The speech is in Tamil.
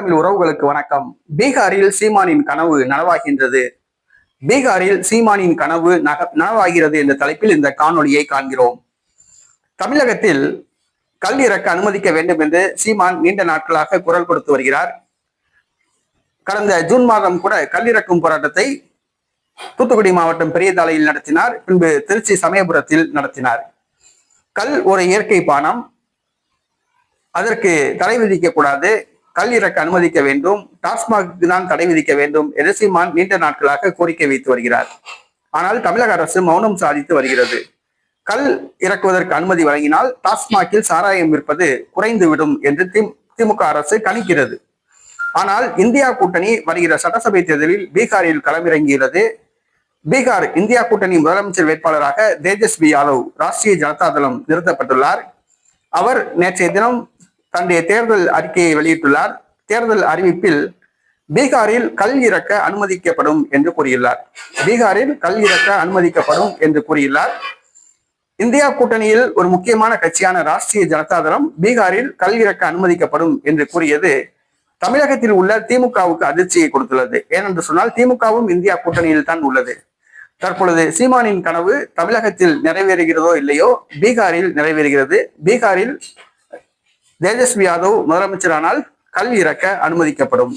தமிழ் உறவுகளுக்கு வணக்கம். பீகாரில் சீமானின் கனவு நனவாகின்றது. பீகாரில் சீமானின் கனவு நக நனவாகிறது என்ற தலைப்பில் இந்த காணொலியை காண்கிறோம். தமிழகத்தில் கல் இறக்க அனுமதிக்க வேண்டும் என்று சீமான் நீண்ட நாட்களாக குரல் கொடுத்து வருகிறார். கடந்த ஜூன் மாதம் கூட கல்லிறக்கும் போராட்டத்தை தூத்துக்குடி மாவட்டம் பெரியதாலையில் நடத்தினார். பின்பு திருச்சி சமயபுரத்தில் நடத்தினார். கல் ஒரு இயற்கை பானம். அதற்கு தடை விதிக்க கூடாது. கல் இறக்க அனுமதிக்க வேண்டும் டாஸ்மாக் தான் தடை விதிக்க வேண்டும் என சீமான் நீண்ட நாட்களாக கோரிக்கை வைத்து வருகிறார். ஆனால் தமிழக அரசு மௌனம் சாதித்து வருகிறது. கல் இறக்குவதற்கு அனுமதி வழங்கினால் டாஸ்மாகில் சாராயம் விற்பது குறைந்துவிடும் என்று திமுக அரசு கணிக்கிறது. ஆனால் இந்தியா கூட்டணி வருகிற சட்டசபை தேர்தலில் பீகாரில் களமிறங்கியுள்ளது. பீகார் இந்தியா கூட்டணி முதலமைச்சர் வேட்பாளராக தேஜஸ்வி யாதவ் ராஷ்டிரிய ஜனதா தளம் நிறுத்தப்பட்டுள்ளார். அவர் நேற்றைய தினம் தன்னுடைய தேர்தல் அறிக்கையை வெளியிட்டுள்ளார். தேர்தல் அறிவிப்பில் பீகாரில் கல் இறக்க அனுமதிக்கப்படும் என்று கூறியுள்ளார். பீகாரில் கல் இறக்க அனுமதிக்கப்படும் என்று கூறியுள்ளார். இந்தியா கூட்டணியில் ஒரு முக்கியமான கட்சியான ராஷ்டிரிய ஜனதா தளம் பீகாரில் கல் இறக்க அனுமதிக்கப்படும் என்று கூறியது தமிழகத்தில் உள்ள திமுகவுக்கு அதிர்ச்சியை கொடுத்துள்ளது. ஏனென்று சொன்னால் திமுகவும் இந்தியா கூட்டணியில் தான் உள்ளது. தற்பொழுது சீமானின் கனவு தமிழகத்தில் நிறைவேறுகிறதோ இல்லையோ பீகாரில் நிறைவேறுகிறது. பீகாரில் தேஜஸ்வி யாதவ் முதலமைச்சரானால் கல் இறக்க அனுமதிக்கப்படும்.